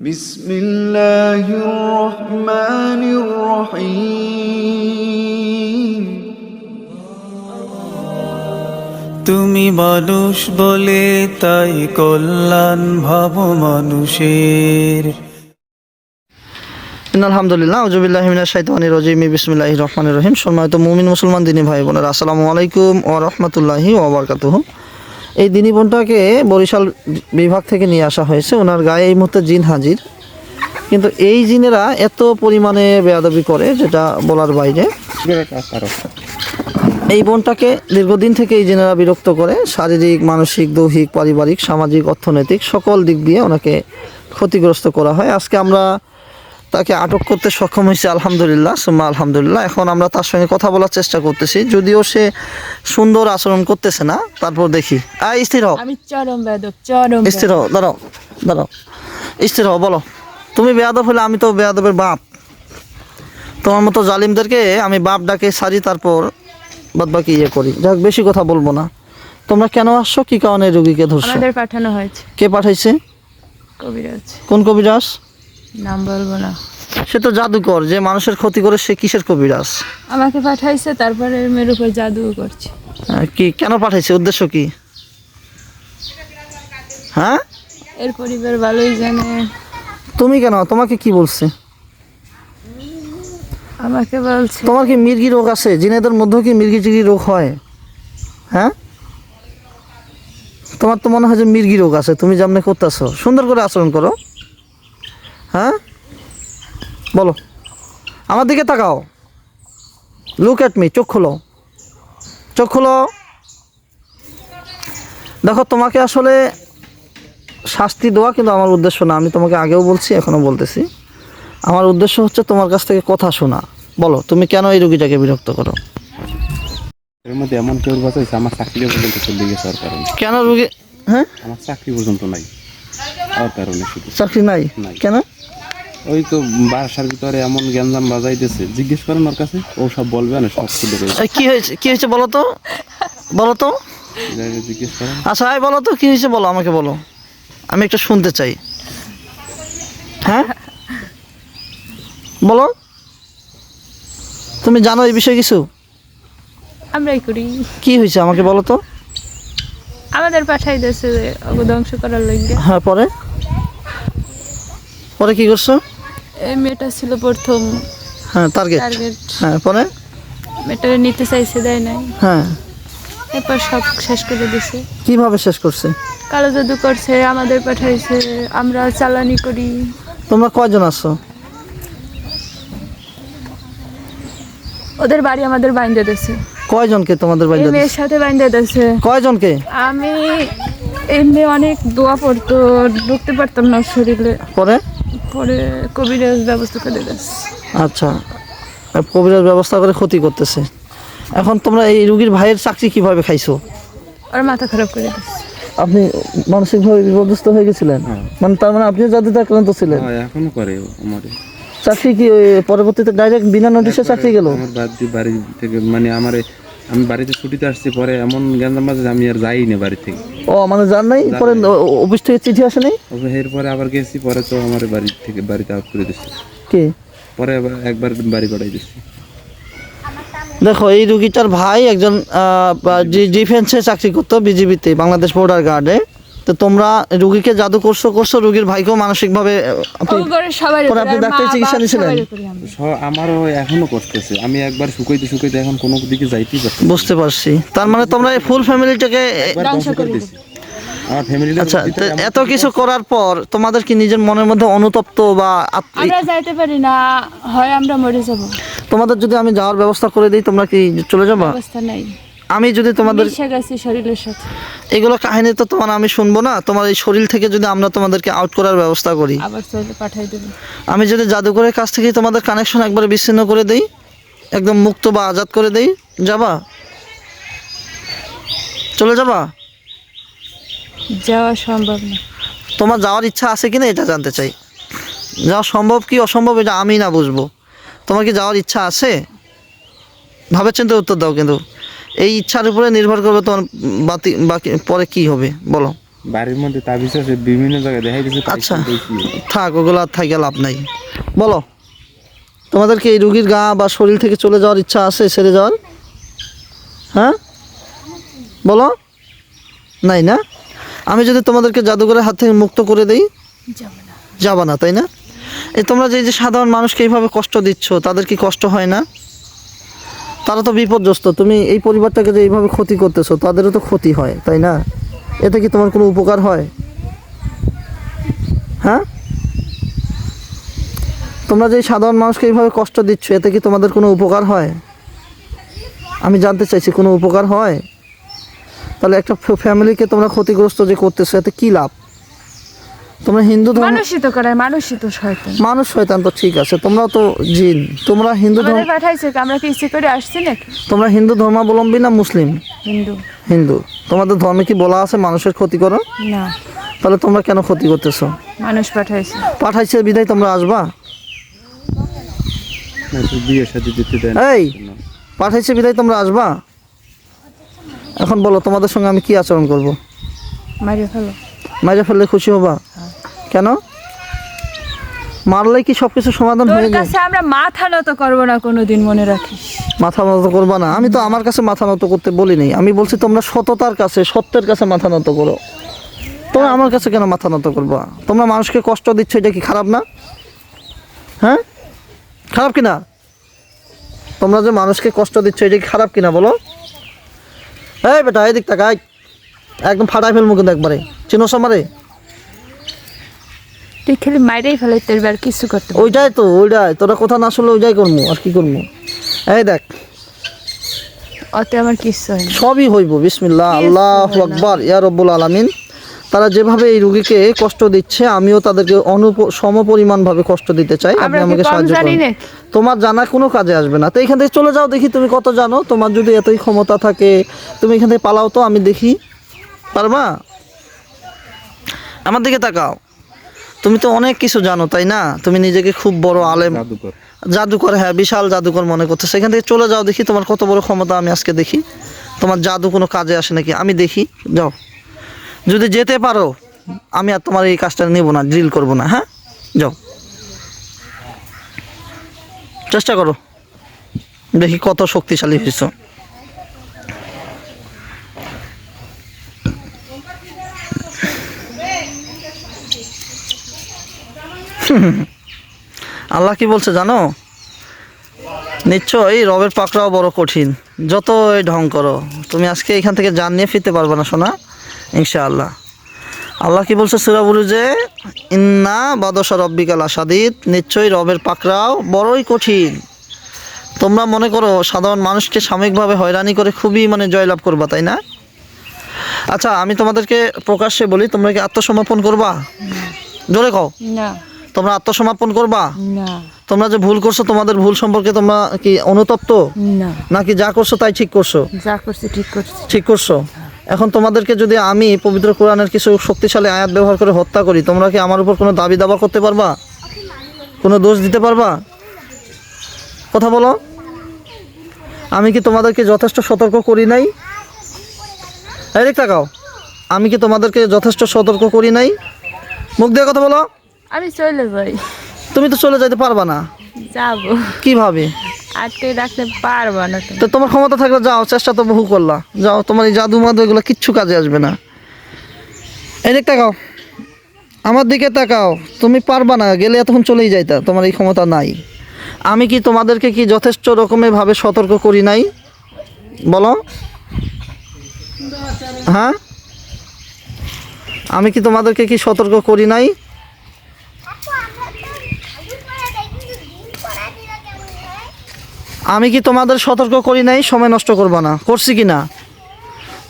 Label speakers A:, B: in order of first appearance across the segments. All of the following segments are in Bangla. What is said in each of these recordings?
A: بسم الله الرحمن الرحيم
B: তুমি মানুষ বলে তাই কল্যাণ ভাব মানুষের
C: আলহামদুলিল্লাহ আউজুবিল্লাহ মিনাশ শাইতানির রাজিম বিসমিল্লাহির রহমানির রহিম সম্মানিত মুমিন মুসলমান দিনী ভাই বোনেরা আসসালামু আলাইকুম ওয়া রাহমাতুল্লাহি ওয়া বারাকাতুহু এই দিনী বোনটাকে বরিশাল বিভাগ থেকে নিয়ে আসা হয়েছে। ওনার গায়ে এই মুহূর্তে জিন হাজির। কিন্তু এই জিনেরা এত পরিমাণে বেয়াদবি করে, যেটা বলার বাইরে। এই বোনটাকে দীর্ঘদিন থেকে এই জিনেরা বিরক্ত করে। শারীরিক, মানসিক, দৈহিক, পারিবারিক, সামাজিক, অর্থনৈতিক সকল দিক দিয়ে ওনাকে ক্ষতিগ্রস্ত করা হয়। আজকে আমরা তাকে আটক করতে সক্ষম হয়েছে আলহামদুলিল্লাহ সুম্মা আলহামদুলিল্লাহ। এখন আমরা তার সঙ্গে কথা বলার চেষ্টা করতেছি। যদিও সে সুন্দর আচরণ করতেছে না তারপর দেখি। আয় স্থির হও।
D: আমি চরম বেদক চরম
C: স্থির হও দাঁড়াও দাঁড়াও। স্থির হও বলো। তুমি বেয়াদব হলে আমি তো বেয়াদবের বাপ। তোমার মতো জালিমদেরকে আমি বাপ ডাকে সারি তারপর বাদ বাকি ইয়ে করি। যাক বেশি কথা বলব না। তোমরা কেন আসছো? কি কারণে রুগীকে ধরছো?
D: আমাদের পাঠানো হয়েছে।
C: কে পাঠাইছে?
D: কবিরাজ।
C: কোন কবিরাজ?
D: নাম বলব না।
C: সে তো জাদুকর যে মানুষের ক্ষতি করে সে কিসের কবিরাজ?
D: আমাকে পাঠাইছে তারপরে মেয়ের উপর জাদু করছে।
C: কি কেন পাঠাইছে? উদ্দেশ্য কি? হ্যাঁ?
D: এর পরিবার ভালোই জানে।
C: তুমি কেন? তোমাকে কি বলছে?
D: আমাকে বলছে।
C: তোমার কি মির্গি রোগ আছে? জিনেদের মধ্যেও কি মির্গি টির্গি রোগ হয়? হ্যাঁ? তোমার তো মনে হয় যে মির্গি রোগ আছে। তুমি যেমনি করতেছো সুন্দর করে আচরণ করো। হ্যাঁ? বলো। আমার দিকে তাকাও। লুক অ্যাট মি চোখ খোলো। চোখ খোলো। দেখো তোমাকে আসলে শাস্তি দেওয়া কিন্তু আমার উদ্দেশ্য না। আমি তোমাকে আগেও বলছি এখনও বলতেছি। আমার উদ্দেশ্য হচ্ছে তোমার কাছ থেকে কথা শোনা। বলো তুমি কেন এই রুগীটাকে বিরক্ত করো?
E: এর মধ্যে এমন কেউ বাঁচাইছে আমার পর্যন্ত চলে গেছে ওর কারণে।
C: কেন রুগী হ্যাঁ?
E: আমার চাকরি পর্যন্ত নাই। ওর কারণে শুধু।
C: চাকরি নাই। কেন?
E: ওই তো বাসার ভিতরে এমন গ্যাঞ্জাম বাজাইতেছে। জিজ্ঞেস করেন ওর কাছে ও সব বলবে না সব খুলে
C: কি হয়েছে? কি হয়েছে বলো তো? বলো তো?
E: জিজ্ঞেস করেন।
C: আচ্ছা এই বলো তো কি হয়েছে বলো আমাকে বলো। আমি একটু শুনতে চাই। হ্যাঁ? বলো। তুমি জানো এই বিষয়ে কিছু?
D: আমরাই করি।
C: কি হয়েছে আমাকে বলো তো।
D: আমাদের পাঠাই দিয়েছে ধ্বংস করার লাগে
C: হ্যাঁ পরে? পরে কি করছ?
D: এই মেয়েটা ছিল প্রথম
C: হ্যাঁ টার্গেট হ্যাঁ পরে?
D: মেয়েটারে নিতে চাইছে দেয় নাই।
C: হ্যাঁ।
D: এরপর সব শেষ করে দিছে।
C: কীভাবে শেষ করছে?
D: কালো জাদু করছে আমাদের পাঠাইছে আমরা চালানি করি।
C: তোমরা কয়জন আছো?
D: ওদের বাড়ি আমাদের বাইন্দে দিয়েছে
C: কয়জনকে তোমাদের বাড়িতে
D: মেয়ের সাথে বাইন্দে দিয়েছে
C: কয়জনকে?
D: আমি এমনি অনেক দোয়া পড়তো ঢুকতে পারতাম না শরীরে।
C: পরে?
D: পরে কবিরাজ ব্যবস্থা করে দিয়েছে
C: আচ্ছা আর কবিরাজ ব্যবস্থা করে ক্ষতি করতেছে। এখন তোমরা এই রুগীর ভাইয়ের চাকরি কীভাবে খাইছো?
D: আর মাথা খারাপ করে দিয়েছে
C: আপনি মানসিকভাবে বিপর্যস্ত হয়ে গেছিলেন? মানে তার মানে আপনিও জাদুতে আক্রান্ত ছিলেন?
E: হ্যাঁ, এখনও করে আমারে
C: চাকরি কি পরবর্তীতে ডাইরেক্ট বিনা নোটিশে চাকরি গেল?
E: আমার বাড়ি থেকে মানে আমারে আমি বাড়িতে ছুটিতে আসছি পরে এমন গ্যাঞ্জাম বাজে আমি আর যাই না বাড়ি থেকে।
C: ও মানে যান নাই? পরে অফিস থেকে চিঠি আসে নাই?
E: এর এরপরে আবার গেছি পরে তো আমার বাড়ি থেকে বাড়িতে আউট করে দিচ্ছে
C: কে?
E: পরে একবার বাড়ি পাঠাই দিচ্ছে
C: দেখো এই রুগীটার ভাই একজন ডিফেন্সে চাকরি করতো বিজিবিতে বাংলাদেশ বর্ডার গার্ডে তো তোমরা রুগীকে জাদু করছ করছ রুগীর ভাইকেও মানসিকভাবে আপনি পরে আপনি ডাক্তারি চিকিৎসা নিয়েছিলেন?
E: আমারও এখনও করতেছে। আমি একবার শুকাইতে শুকাইতে এখন কোনো দিকে যাইতেই পারছি
C: বুঝতে পারছি। তার মানে তোমরা এই ফুল ফ্যামিলিটাকে আচ্ছা এত কিছু করার পর তোমাদের কি নিজের মনের মধ্যে অনুতপ্ত বা
D: আমরা যাইতে পারি না হয় আমরা মরে যাব।
C: তোমাদের যদি আমি যাওয়ার ব্যবস্থা করে দিই তোমরা কি চলে যাবা?
D: অবস্থা নাই।
C: আমি যদি তোমাদের
D: শরীরের সাথে।
C: এগুলো কাহিনী তো তোমার আমি শুনব না তোমার এই শরীর থেকে যদি আমরা তোমাদেরকে আউট করার ব্যবস্থা করি।
D: আবার পাঠাই দেবো।
C: আমি যদি জাদুঘরের কাছ থেকে তোমাদের কানেকশন একবারে বিচ্ছিন্ন করে দেই একদম মুক্ত বা আজাদ করে দেই যাবা? চলে যাবা?
D: যাওয়া সম্ভব না।
C: তোমার যাওয়ার ইচ্ছা আছে কিনা এটা জানতে চাই। যাওয়া সম্ভব কি অসম্ভব এটা আমি না বুঝব। তোমার কি যাওয়ার ইচ্ছা আছে? ভাবে চিন্তে উত্তর দাও কিন্তু। এই ইচ্ছার উপরে নির্ভর করবে তোমার বাতি বাকি পরে কি হবে বলো।
E: বাড়ির মধ্যে তাবিজ আছে বিভিন্ন জায়গায় দেখাই দিচ্ছে
C: আচ্ছা। থাক ওগুলো আর থাকে লাভ নাই। বলো তোমাদের কি এই রুগীর গা বা শরীর থেকে চলে যাওয়ার ইচ্ছা আছে সেরে যাওয়ার? হ্যাঁ? বলো। নাই না? আমি যদি তোমাদেরকে জাদুঘরের হাত থেকে মুক্ত করে দেই যাবা না। তাই না? এই তোমরা যে যে সাধারণ মানুষকে এইভাবে কষ্ট দিচ্ছ তাদের কি কষ্ট হয় না? তারা তো বিপর্যস্ত। তুমি এই পরিবারটাকে যে এইভাবে ক্ষতি করতেছো, তাদেরও তো ক্ষতি হয়, তাই না? এতে কি তোমার কোনো উপকার হয়? হ্যাঁ? তোমরা যে সাধারণ মানুষকে এইভাবে কষ্ট দিচ্ছ, এতে কি তোমাদের কোনো উপকার হয়? আমি জানতে চাইছি, কোনো উপকার হয়? তাহলে একটা ফ্যামিলিকে তোমরা ক্ষতিগ্রস্ত যে করতেছো, এতে কী লাভ? তোমরা হিন্দু ধর্ম
D: মানুষই তো করায় মানুষই তো শয়তান।
C: মানুষ শয়তান তো ঠিক আছে তোমরা তো জিন। তোমরা হিন্দু ধর্ম
D: পাঠাইছে আমরা কি ইচ্ছে করে আসছি নাকি?
C: তোমরা হিন্দু ধর্মাবলম্বী না মুসলিম?
D: হিন্দু।
C: হিন্দু। তোমাদের ধর্মে কি বলা আছে মানুষের ক্ষতি করো
D: না।
C: তাহলে তোমরা কেন ক্ষতি করতেছো?
D: মানুষ পাঠাইছে।
C: পাঠাইছে বিদায় তোমরা আসবা?
E: বিয়ে দিতে
C: এই পাঠাইছে বিদায় তোমরা আসবা? এখন বলো তোমাদের সঙ্গে আমি কি আচরণ করব?
D: মারিয়ে ফেলো।
C: মাইরে ফেললে খুশি হবা? কেন? মারলে কি সব কিছু সমাধান হয়ে যায়?
D: কাছে আমরা মাথা নত করব না কোনোদিন মনে রাখিস।
C: মাথা নত করবা না। আমি তো আমার কাছে মাথা নত করতে বলি নাই আমি বলছি তোমরা সততার কাছে সত্যের কাছে মাথা নত করো। তোমরা আমার কাছে কেন মাথা নত করবা? তোমরা মানুষকে কষ্ট দিচ্ছ এটা কি খারাপ না? হ্যাঁ? খারাপ কিনা? তোমরা যে মানুষকে কষ্ট দিচ্ছ এটা কি খারাপ কিনা বলো? এই বেটা এই দিক তাকাই। একদম ফাটাই ফেলব কিন্তু একবারে। চিনোস আমারে?
D: তুই খালি মাইরেই ফেলে তোর আর কিছু করতে
C: ওইটাই তো ওইটাই। তোরা কথা না শুনলে ওইটাই করব আর কি করব এই দেখ।
D: অতে আমার কিচ্ছু হয়
C: সবই হইব বিসমিল্লাহ আল্লাহ আকবর ইয়া রব্বুল আলামিন। তারা যেভাবে এই রুগীকে কষ্ট দিচ্ছে আমিও তাদেরকে অনুপ সমপরিমাণভাবে কষ্ট দিতে চাই। আপনি আমাকে সাহায্য করুন। তোমার জানা কোনো কাজে আসবে না। তো এখান থেকে চলে যাও দেখি তুমি কত জানো। তোমার যদি এতই ক্ষমতা থাকে তুমি এখান থেকে পালাও তো আমি দেখি। পারবা? আমার দিকে তাকাও। তুমি তো অনেক কিছু জানো তাই না? তুমি নিজেকে খুব বড় আলেম।
E: জাদুকর।
C: হ্যাঁ বিশাল জাদুকর মনে করতে সেখান থেকে চলে যাও দেখি তোমার কত বড় ক্ষমতা আমি আজকে দেখি। তোমার জাদু কোনো কাজে আসে নাকি? আমি দেখি যাও। যদি যেতে পারো আমি আর তোমার এই কাজটা নেব না ড্রিল করব না হ্যাঁ? যাও। চেষ্টা করো। দেখি কত শক্তিশালী হয়েছ। আল্লাহ কি বলছে জানো? নিশ্চয়ই রবের পাকড়াও বড় কঠিন। যত এই ঢং করো তুমি আজকে এখান থেকে জান নিয়ে ফিরতে পারবে না শোনা ইনশাআল্লাহ। আল্লাহ কি বলছে সুরাবুরু যে ইন্না বাদশা রব্বিকাল আসাদিদ নিশ্চয়ই রবের পাকড়াও বড়ই কঠিন। তোমরা মনে করো সাধারণ মানুষকে সাময়িকভাবে হয়রানি করে খুবই মানে জয়লাভ করবা তাই না? আচ্ছা আমি তোমাদেরকে প্রকাশ্যে বলি তোমরা কি আত্মসমর্পণ করবা? জোরে কও।
D: না।
C: তোমরা আত্মসমর্পণ করবা?
D: না।
C: তোমরা যে ভুল করছ তোমাদের ভুল সম্পর্কে তোমরা কি অনুতপ্ত?
D: না।
C: নাকি যা করছ তাই ঠিক করছ?
D: যা করছি ঠিক করছি।
C: ঠিক করছ? এখন তোমাদেরকে যদি আমি পবিত্র কোরআনের কিছু শক্তিশালী আয়াত ব্যবহার করে হত্যা করি তোমরা কি আমার উপর কোনো দাবি দাবা করতে পারবা? কোনো দোষ দিতে পারবা? কথা বলো। আমি কি তোমাদেরকে যথেষ্ট সতর্ক করি নাই? এই দেখ তাকাও। আমি কি তোমাদেরকে যথেষ্ট সতর্ক করি নাই? মুখ দিয়ে কথা বলো।
D: আমি চলে যাই।
C: তুমি তো চলে যেতে পারবা না।
D: যাব।
C: কীভাবে?
D: আটকে রাখতে পারব না তো
C: তোমার ক্ষমতা থাকলে যাও চেষ্টা তো বহু করলা। যাও তোমার এই জাদু মাদু এগুলো কিচ্ছু কাজে আসবে না। এদিক তাকাও। আমার দিকে তাকাও। তুমি পারবা না গেলে এতক্ষণ চলেই যাইতা। তোমার এই ক্ষমতা নাই। আমি কি তোমাদেরকে কি যথেষ্ট রকমের ভাবে সতর্ক করি নাই? বলো। হ্যাঁ? আমি কি তোমাদেরকে কি সতর্ক করি নাই? আমি কি তোমাদের সতর্ক করি নাই? সময় নষ্ট করবা না। করছি কি না?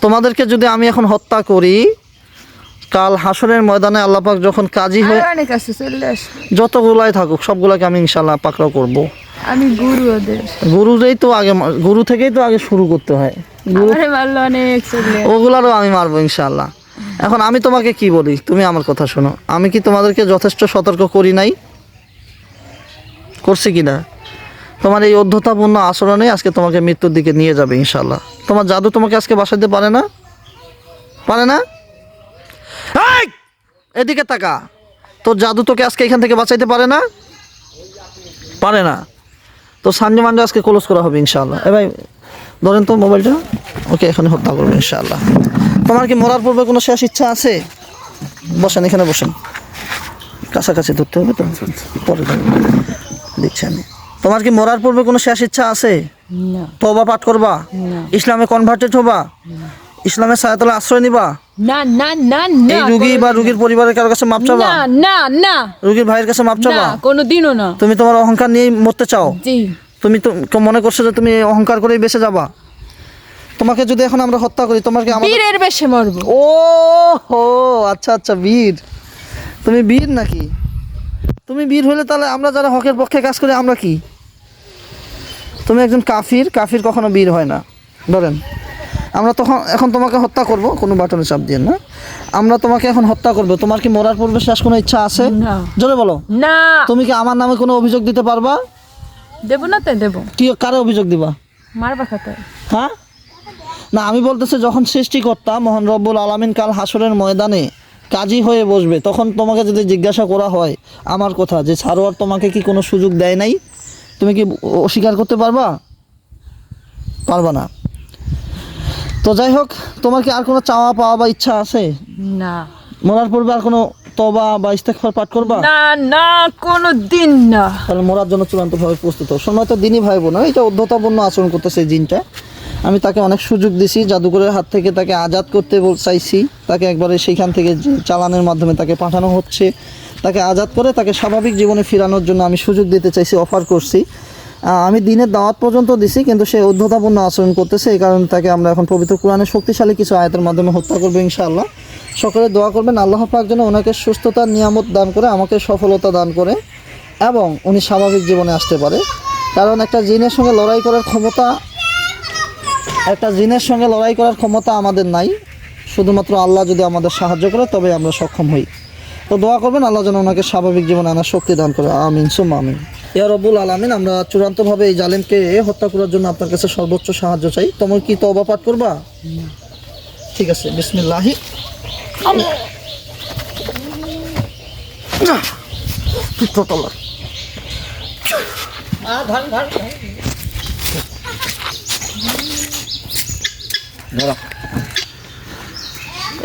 C: তোমাদেরকে যদি আমি এখন হত্যা করি কাল হাসরের ময়দানে আল্লাপাক যখন কাজী হয়ে যতগুলাই থাকুক সবগুলাকে আমি ইনশাল্লাহ পাকড়াও করব।
D: আমি গুরু ওদের।
C: গুরুরেই তো আগে গুরু থেকেই তো আগে শুরু করতে হয়। ওগুলারও আমি মারবো ইনশাল্লাহ এখন আমি তোমাকে কি বলি? তুমি আমার কথা শোনো। আমি কি তোমাদেরকে যথেষ্ট সতর্ক করি নাই? করছি কি না? তোমার এই অধ্যতাপূর্ণ আচরণে আজকে তোমাকে মৃত্যুর দিকে নিয়ে যাবে ইনশাল্লাহ তোমার জাদু তোমাকে আজকে বাসাইতে পারে না? পারে না! এদিকে তাকা। তোর জাদু তোকে আজকে এখান থেকে বাঁচাইতে পারে না? পারে না। তো সানডে মানডে আজকে ক্লোজ করা হবে ইনশাল্লাহ এ ভাই, ধরেন তো মোবাইলটা। ওকে এখানে হত্যা করব ইনশাল্লাহ তোমার কি মরার পূর্বে কোনো শেষ ইচ্ছা আছে? বসেন, এখানে বসেন। কাছাকাছি ধরতে হবে তো? পরে। দিচ্ছি আমি। তোমার কি মরার পূর্বে কোনো শেষ ইচ্ছা আছে? তবা পাঠ করবা? ইসলামে কনভার্টেড হবা? ইসলামের সায়াতলে আশ্রয় নিবা?
D: না না না
C: এই
D: না
C: রুগী বা রুগীর পরিবারের কারোর কাছে মাপ চাবা?
D: না না না।
C: রুগীর ভাইয়ের কাছে মাপ
D: না
C: চাবা
D: কোনোদিনও না।
C: তুমি তোমার অহংকার নিয়ে মরতে চাও?
D: জি।
C: তুমি তো মনে করছ যে তুমি অহংকার করেই বেঁচে যাবা? তোমাকে যদি এখন আমরা হত্যা করি তোমার কি আমাদের
D: বীরের বেশে মরবো।
C: ও হো আচ্ছা আচ্ছা বীর। তুমি বীর নাকি? তুমি বীর হলে তাহলে আমরা যারা হকের পক্ষে কাজ করি আমরা কি? তুমি একজন কাফির কাফির কখনো বীর হয় না। ধরেন আমরা তখন এখন তোমাকে হত্যা করব কোনো বাটনে চাপ দিয়ে না। আমরা তোমাকে এখন হত্যা করব। তোমার কি মরার পূর্বে শেষ কোনো ইচ্ছা আছে?
D: না।
C: জোরে বলো।
D: না।
C: তুমি কি আমার নামে কোনো অভিযোগ দিতে পারবা?
D: দেব না তো দেবো।
C: কি কারে অভিযোগ দিবা?
D: মারবা খাতে
C: হ্যাঁ? না আমি বলতেছি যখন সৃষ্টিকর্তা মোহন রব্বুল আলমিন কাল হাসরের ময়দানে কাজী হয়ে বসবে তখন তোমাকে যদি জিজ্ঞাসা করা হয় আমার কথা যে সারোয়ার তোমাকে কি কোনো সুযোগ দেয় নাই? তুমি কি অস্বীকার করতে পারবা? পারবা না। তো যাই হোক তোমার কি আর কোনো চাওয়া পাওয়া বা ইচ্ছা আছে?
D: না।
C: মরার পূর্বে আর কোনো তবা বা ইস্তেকফার পাঠ করবা?
D: না না কোনো দিন না।
C: তাহলে মরার জন্য চূড়ান্তভাবে প্রস্তুত সময় তো দিনই ভাই বোন এটা অধ্যতাপূর্ণ আচরণ করতেছে জিনটা। আমি তাকে অনেক সুযোগ দিছি জাদুঘরের হাত থেকে তাকে আজাদ করতে চাইছি। তাকে একবারে সেইখান থেকে চালানের মাধ্যমে তাকে পাঠানো হচ্ছে। তাকে আজাদ করে তাকে স্বাভাবিক জীবনে ফেরানোর জন্য আমি সুযোগ দিতে চাইছি অফার করছি। আমি দিনের দাওয়াত পর্যন্ত দিছি, কিন্তু সে অধ্যতাপূর্ণ আচরণ করতেছে, এই কারণে তাকে আমরা এখন পবিত্র কোরআনের শক্তিশালী কিছু আয়াতের মাধ্যমে হত্যা করব ইনশাআল্লাহ। সকলে দোয়া করবেন, আল্লাহ পাক যেন ওনাকে সুস্থতার নিয়ামত দান করে, আমাকে সফলতা দান করে এবং উনি স্বাভাবিক জীবনে আসতে পারে। কারণ একটা জিনের সঙ্গে লড়াই করার ক্ষমতা একটা জিনের সঙ্গে লড়াই করার ক্ষমতা আমাদের নাই। শুধুমাত্র আল্লাহ যদি আমাদের সাহায্য করে তবে আমরা সক্ষম হই। তো দোয়া করবেন, আল্লাহ যেন ওনাকে স্বাভাবিক জীবনে আনার শক্তি দান করে। আমিন সুম আমিন। ইয়া রব্বুল আলামিন, আমরা চূড়ান্তভাবে এই জালেমকে হত্যা করার জন্য আপনার কাছে সর্বোচ্চ সাহায্য চাই। তোমার কি তওবা পাঠ করবা? ঠিক আছে, বিসমিল্লাহি। পিত্ততলা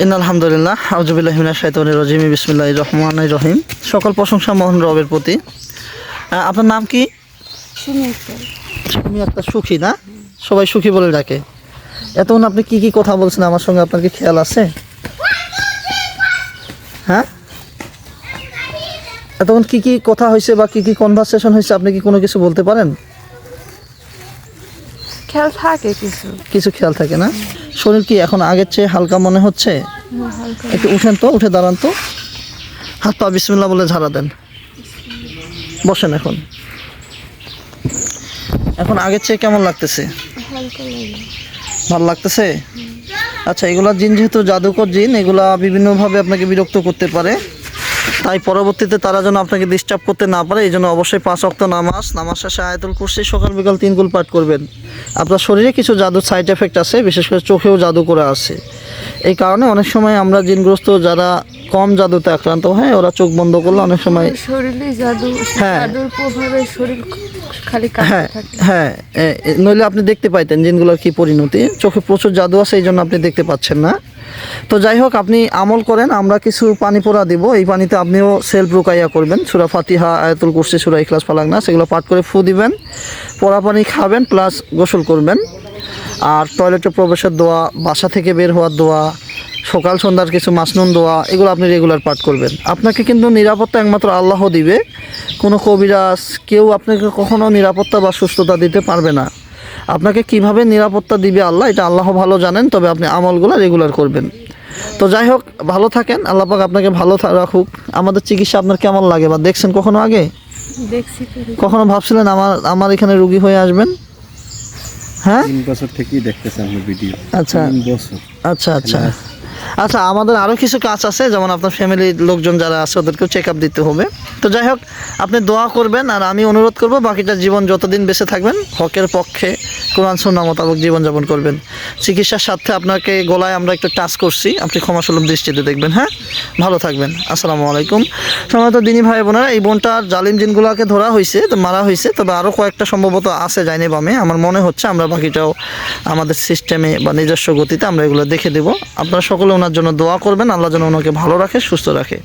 C: ইন আলহামদুলিল্লাহ আউজুবিল্লাহ মিনাশ শাইতানির রাজিম বিসমিল্লাহির রহমানির রহিম। সকল প্রশংসা মোহন রবের প্রতি। আপনার নাম কি? তুমি একটা সুখী না? সবাই সুখী বলে ডাকে। এতক্ষণ আপনি কি কি কথা বলছেন? আমার সঙ্গে আপনার কি খেয়াল আছে? হ্যাঁ? এতক্ষণ কি কি কথা হয়েছে বা কি কি কনভারসেশন হয়েছে আপনি কি কোনো কিছু বলতে পারেন?
D: খেয়াল থাকে কিছু।
C: কিছু খেয়াল থাকে না? শরীর কি এখন আগের চেয়ে হালকা মনে হচ্ছে? একটু উঠেন তো উঠে দাঁড়ান তো। হাত পা বিসমিল্লা বলে ঝাড়া দেন। বসেন এখন। এখন আগের চেয়ে কেমন লাগতেছে? ভালো লাগতেছে? আচ্ছা এগুলা জিন যেহেতু জাদুকর জিন এগুলা বিভিন্নভাবে আপনাকে বিরক্ত করতে পারে। তাই পরবর্তীতে তারা যেন আপনাকে ডিস্টার্ব করতে না পারে এই জন্য অবশ্যই পাঁচ অক্ত নামাজ নামাজ শেষে আয়াতুল কুরসি সকাল বিকাল তিন গুল পাঠ করবেন। আপনার শরীরে কিছু জাদুর সাইড এফেক্ট আছে বিশেষ করে চোখেও জাদু করে আছে। এই কারণে অনেক সময় আমরা জিনগ্রস্ত যারা কম জাদুতে আক্রান্ত হয় ওরা চোখ বন্ধ করলে অনেক সময়
D: শরীরে জাদু
C: হ্যাঁ।
D: শরীর খালি
C: হ্যাঁ হ্যাঁ নইলে আপনি দেখতে পাইতেন জিনগুলোর কি পরিণতি। চোখে প্রচুর জাদু আছে এই জন্য আপনি দেখতে পাচ্ছেন না। তো যাই হোক, আপনি আমল করেন, আমরা কিছু পানি পোড়া দিব। এই পানিতে আপনিও সেলফ রুকাইয়া করবেন। সুরা ফাতিহা, আয়াতুল কুরসি, সুরা ইখলাস ফালাক না সেগুলো পাঠ করে ফু দিবেন, পোড়া পানি খাবেন প্লাস গোসল করবেন। আর টয়লেটে প্রবেশের দোয়া, বাসা থেকে বের হওয়ার দোয়া, সকাল সন্ধ্যার কিছু মাসনুন দোয়া, এগুলো আপনি রেগুলার পাঠ করবেন। আপনাকে কিন্তু নিরাপত্তা একমাত্র আল্লাহ দিবে। কোনো কবিরাজ, কেউ আপনাকে কখনও নিরাপত্তা বা সুস্থতা দিতে পারবে না। আপনাকে কীভাবে নিরাপত্তা দিবে আল্লাহ এটা আল্লাহ ভালো জানেন তবে আপনি আমলগুলো রেগুলার করবেন। তো যাই হোক ভালো থাকেন আল্লাহ পাক আপনাকে ভালো থা- রাখুক। আমাদের চিকিৎসা আপনার কেমন লাগে বা দেখছেন কখনো আগে?
D: দেখছি
C: কখনো ভাবছিলেন আমার আমার এখানে রুগী হয়ে আসবেন? হ্যাঁ?
E: বছর থেকেই দেখতেছেন আপনার ভিডিও।
C: আচ্ছা। আচ্ছা আচ্ছা। আচ্ছা আমাদের আরও কিছু কাজ আছে যেমন আপনার ফ্যামিলির লোকজন যারা আছে ওদেরকেও চেক আপ দিতে হবে। তো যাই হোক আপনি দোয়া করবেন আর আমি অনুরোধ করব বাকিটা জীবন যতদিন বেঁচে থাকবেন হকের পক্ষে কোরআন সন্না মোতাবেক জীবনযাপন করবেন। চিকিৎসার সাথে আপনাকে গলায় আমরা একটু টাচ করছি। আপনি ক্ষমাসুলভ দৃষ্টিতে দেখবেন হ্যাঁ? ভালো থাকবেন। আসসালামু আলাইকুম। সম্ভবত দিনী ভাই বোনেরা, এই বোনটার জালিম জিনগুলোকে ধরা হয়েছে, তো মারা হয়েছে। তবে আরও কয়েকটা সম্ভবত আছে যায়নি বামে। আমার মনে হচ্ছে আমরা বাকিটাও আমাদের সিস্টেমে বা নিজস্ব গতিতে আমরা এগুলো দেখে দেব। আপনারা সকলে ওনার জন্য দোয়া করবেন। আল্লাহ যেন ওনাকে ভালো রাখে, সুস্থ রাখে।